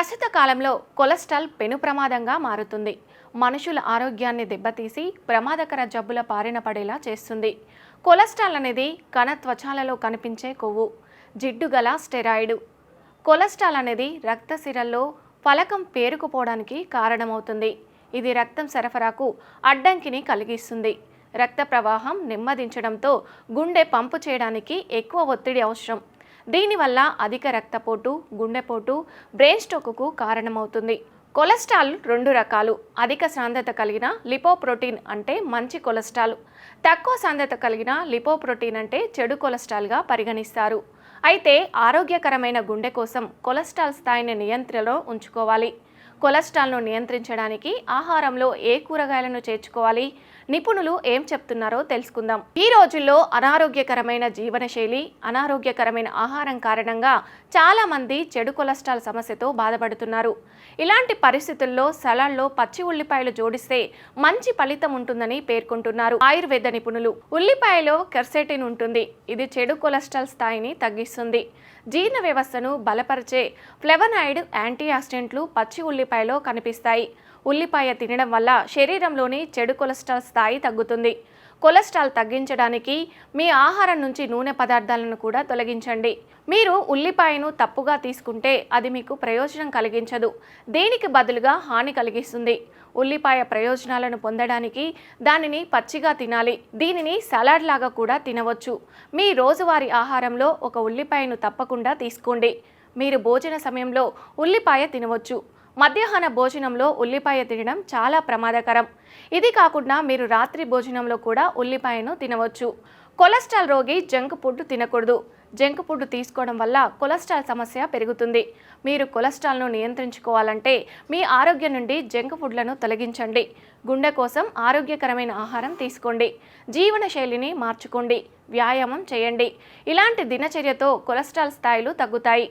ప్రస్తుత కాలంలో కొలెస్ట్రాల్ పెను ప్రమాదంగా మారుతుంది. మనుషుల ఆరోగ్యాన్ని దెబ్బతీసి ప్రమాదకర జబ్బుల పారిన పడేలా చేస్తుంది. కొలెస్ట్రాల్ అనేది కణ త్వచాలలో కనిపించే కొవ్వు జిడ్డు గల స్టెరాయిడ్. కొలెస్ట్రాల్ అనేది రక్తసిరల్లో ఫలకం పేరుకుపోవడానికి కారణమవుతుంది. ఇది రక్తం సరఫరాకు అడ్డంకిని కలిగిస్తుంది. రక్త ప్రవాహం నెమ్మదించడంతో గుండె పంపు చేయడానికి ఎక్కువ ఒత్తిడి అవసరం. దీనివల్ల అధిక రక్తపోటు గుండెపోటు బ్రెయిన్ స్ట్రోక్కు కారణమవుతుంది. కొలెస్ట్రాల్ రెండు రకాలు. అధిక సాంద్రత కలిగిన లిపోప్రోటీన్ అంటే మంచి కొలెస్ట్రాల్. తక్కువ సాంద్రత కలిగిన లిపోప్రోటీన్ అంటే చెడు కొలెస్ట్రాల్గా పరిగణిస్తారు. అయితే ఆరోగ్యకరమైన గుండె కోసం కొలెస్ట్రాల్ స్థాయిని నియంత్రణలో ఉంచుకోవాలి. కొలెస్ట్రాల్ను నియంత్రించడానికి ఆహారంలో ఏ కూరగాయలను చేర్చుకోవాలి? నిపుణులు ఏం చెప్తున్నారో తెలుసుకుందాం. ఈ రోజుల్లో అనారోగ్యకరమైన జీవనశైలి అనారోగ్యకరమైన ఆహారం కారణంగా చాలా మంది చెడు కొలెస్ట్రాల్ సమస్యతో బాధపడుతున్నారు. ఇలాంటి పరిస్థితుల్లో సలాడ్లో పచ్చి ఉల్లిపాయలు జోడిస్తే మంచి ఫలితం ఉంటుందని పేర్కొంటున్నారు ఆయుర్వేద నిపుణులు. ఉల్లిపాయలో కెర్సెటిన్ ఉంటుంది. ఇది చెడు కొలెస్ట్రాల్ స్థాయిని తగ్గిస్తుంది. జీర్ణ వ్యవస్థను బలపరిచే ఫ్లెవనాయిడ్ యాంటీ ఆక్సిడెంట్లు పచ్చి ఉల్లిపాయలో కనిపిస్తాయి. ఉల్లిపాయ తినడం వల్ల శరీరంలోని చెడు కొలెస్ట్రాల్ స్థాయి తగ్గుతుంది. కొలెస్ట్రాల్ తగ్గించడానికి మీ ఆహారం నుంచి నూనె పదార్థాలను కూడా తొలగించండి. మీరు ఉల్లిపాయను తప్పుగా తీసుకుంటే అది మీకు ప్రయోజనం కలిగించదు. దీనికి బదులుగా హాని కలిగిస్తుంది? ఉల్లిపాయ ప్రయోజనాలను పొందడానికి దానిని పచ్చిగా తినాలి. దీనిని సలాడ్ లాగా కూడా తినవచ్చు. మీ రోజువారీ ఆహారంలో ఒక ఉల్లిపాయను తప్పకుండా తీసుకోండి. మీరు భోజన సమయంలో ఉల్లిపాయ తినవచ్చు. మధ్యాహ్న భోజనంలో ఉల్లిపాయ తినడం చాలా ప్రమాదకరం. ఇది కాకుండా మీరు రాత్రి భోజనంలో కూడా ఉల్లిపాయను తినవచ్చు. కొలెస్ట్రాల్ రోగి జంక్ ఫుడ్ తినకూడదు. జంక్ ఫుడ్ తీసుకోవడం వల్ల కొలెస్ట్రాల్ సమస్య పెరుగుతుంది. మీరు కొలెస్ట్రాల్ను నియంత్రించుకోవాలంటే మీ ఆరోగ్యం నుండి జంక్ ఫుడ్లను తొలగించండి. గుండె కోసం ఆరోగ్యకరమైన ఆహారం తీసుకోండి. జీవన శైలిని మార్చుకోండి. వ్యాయామం చేయండి. ఇలాంటి దినచర్యతో కొలెస్ట్రాల్ స్థాయిలు తగ్గుతాయి.